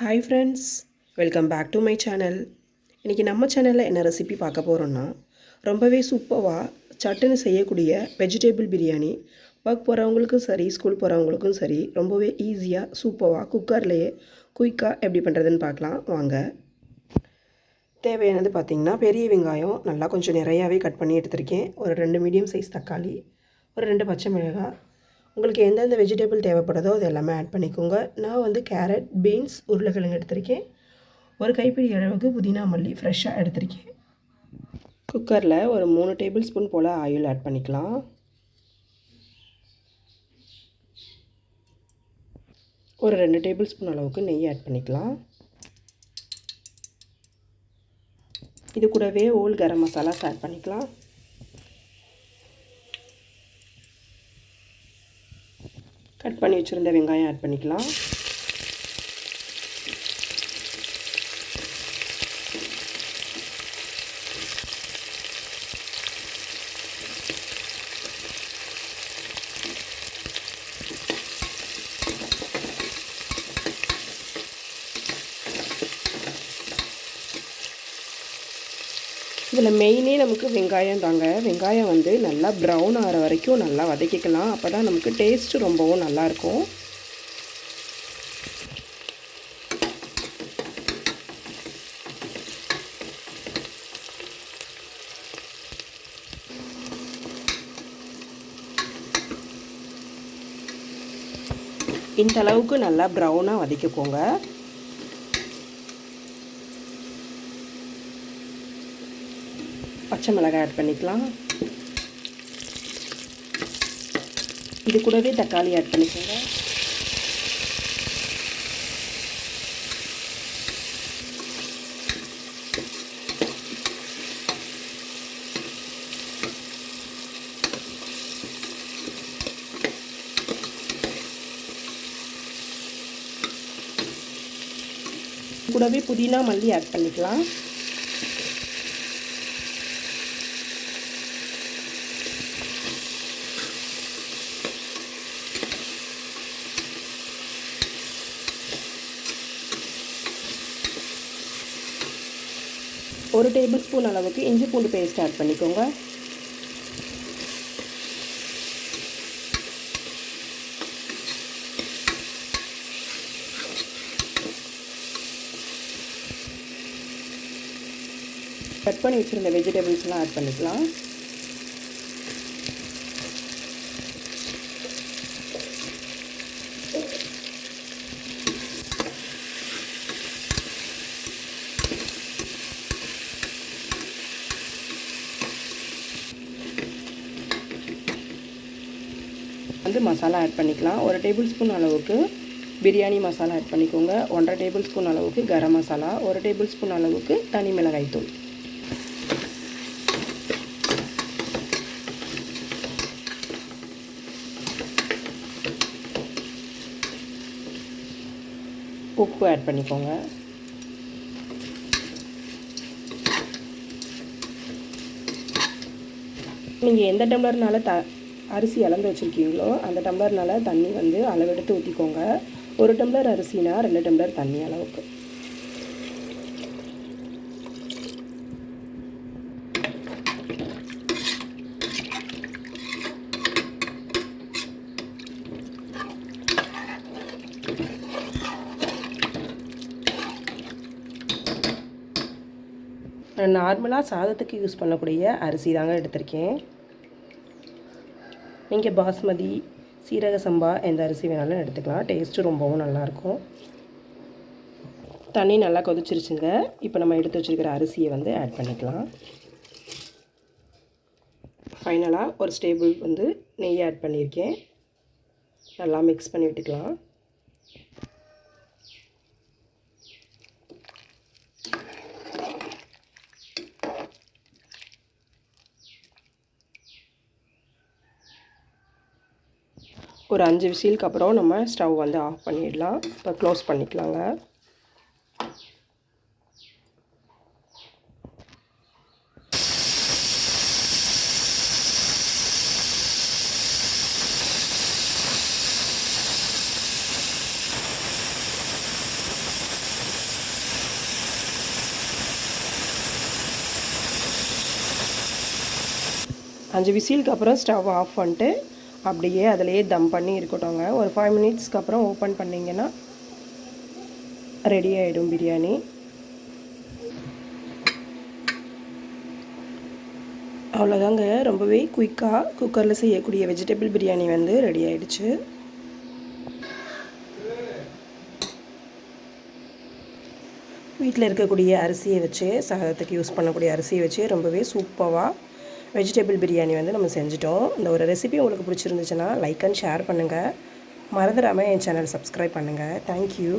Hi friends welcome back to my channel இன்றைக்கி நம்ம சேனலில் என்ன ரெசிபி பார்க்க போகிறோன்னா ரொம்பவே சூப்பராக சட்டுன்னு செய்யக்கூடிய வெஜிடேபிள் பிரியாணி ஒர்க் போகிறவங்களுக்கும் சரி ஸ்கூல் போகிறவங்களுக்கும் சரி ரொம்பவே ஈஸியாக சூப்பராக குக்கர்லேயே குயிக்காக எப்படி பண்ணுறதுன்னு பார்க்கலாம். வாங்க. தேவையானது பார்த்திங்கன்னா பெரிய வெங்காயம் நல்லா கொஞ்சம் நிறையாவே கட் பண்ணி எடுத்திருக்கேன். ஒரு ரெண்டு மீடியம் சைஸ் தக்காளி ஒரு ரெண்டு பச்சை மிளகாய் உங்களுக்கு எந்தெந்த வெஜிடபிள் தேவைப்படுதோ அது எல்லாமே ஆட் பண்ணிக்கோங்க. நான் வந்து கேரட் பீன்ஸ் உருளைக்கிழங்கு எடுத்திருக்கேன். ஒரு கைப்பிடி அளவுக்கு புதினா மல்லி ஃப்ரெஷ்ஷாக எடுத்திருக்கேன். குக்கரில் ஒரு மூணு டேபிள் ஸ்பூன் போல் ஆயில் ஆட் பண்ணிக்கலாம். ஒரு ரெண்டு டேபிள் ஸ்பூன் அளவுக்கு நெய் ஆட் பண்ணிக்கலாம். இது கூடவே ஓல் கரம் மசாலாஸ் ஆட் பண்ணிக்கலாம். கட் பண்ணி வச்சுருந்த வெங்காயம் ஆட் பண்ணிக்கலாம். இதில் மெயினே நமக்கு வெங்காயம் தாங்க. வெங்காயம் வந்து நல்லா ப்ரௌன் ஆகிற வரைக்கும் நல்லா வதக்கிக்கலாம். அப்போ தான் நமக்கு டேஸ்ட்டு ரொம்பவும் நல்லாயிருக்கும். இந்த அளவுக்கு நல்லா ப்ரௌனாக வதக்கிக்கோங்க. பச்சை மிளகாய் ஆட் பண்ணிக்கலாம். இது கூடவே தக்காளி ஆட் பண்ணிக்கோங்க. கூடவே புதினா மல்லி ஆட் பண்ணிக்கலாம். ஒரு டேபிள் ஸ்பூன் அளவுக்கு இஞ்சி பூண்டு பேஸ்ட் ஆட் பண்ணிக்கோங்க. கட் பண்ணி வச்சுருந்த வெஜிடபிள்ஸ்லாம் ஆட் பண்ணிக்கலாம். வந்து மசாலா ஆட் பண்ணிக்கலாம். ஒரு டேபிள் ஸ்பூன் அளவுக்கு பிரியாணி மசாலா ஆட் பண்ணிக்கோங்க. ஒன்றரை டேபிள் ஸ்பூன் அளவுக்கு கரம் மசாலா ஒரு டேபிள் ஸ்பூன் அளவுக்கு தனி மிளகாய் தூள். உப்பு ஆட் பண்ணிக்கோங்க. நீங்கள் எந்த டம்ளர்னால த அரிசி அளந்து வச்சுருக்கீங்களோ அந்த டம்ளர்னால் தண்ணி வந்து அளவெடுத்து ஊற்றிக்கோங்க ஒரு டம்ளர் அரிசினா ரெண்டு டம்ளர் தண்ணி அளவுக்கு. நார்மலாக சாதத்துக்கு யூஸ் பண்ணக்கூடிய அரிசி தாங்க எடுத்திருக்கேன். நீங்கள் பாஸ்மதி சீரக சம்பா எந்த அரிசி வேணாலும் எடுத்துக்கலாம். டேஸ்ட்டு ரொம்பவும் நல்லாயிருக்கும். தண்ணி நல்லா கொதிச்சிருச்சுங்க. இப்போ நம்ம எடுத்து வச்சுருக்கிற அரிசியை வந்து ஆட் பண்ணிக்கலாம். ஃபைனலாக ஒரு ஸ்டேபிள் வந்து நெய் ஆட் பண்ணியிருக்கேன். நல்லா மிக்ஸ் பண்ணி விட்டுக்கலாம். ஒரு அஞ்சு விசிலுக்கு அப்புறம் நம்ம ஸ்டவ் வந்து ஆஃப் பண்ணிடலாம். இப்போ க்ளோஸ் பண்ணிக்கலாங்க. அஞ்சு விசிலுக்கு அப்புறம் ஸ்டவ் ஆஃப் பண்ணிட்டு அப்படியே அதிலையே தம் பண்ணி இருக்கட்டும்ங்க. ஒரு ஃபைவ் மினிட்ஸ்க்கு அப்புறம் ஓப்பன் பண்ணிங்கன்னா ரெடி ஆகிடும் பிரியாணி. அவ்வளோதாங்க. ரொம்பவே குயிக்காக குக்கரில் செய்யக்கூடிய வெஜிடபிள் பிரியாணி வந்து ரெடி ஆகிடுச்சு வீட்டில் இருக்கக்கூடிய அரிசியை வச்சு சாதத்துக்கு யூஸ் பண்ணக்கூடிய அரிசியை வச்சு ரொம்பவே சூப்பராக வெஜிடபிள் பிரியாணி வந்து நம்ம செஞ்சிட்டோம். இந்த ஒரு ரெசிபி உங்களுக்கு பிடிச்சிருந்துச்சுன்னா லைக் அண்ட் ஷேர் பண்ணுங்கள் மறந்துடாமல் என் சேனல் சப்ஸ்கிரைப் பண்ணுங்கள் தேங்க்யூ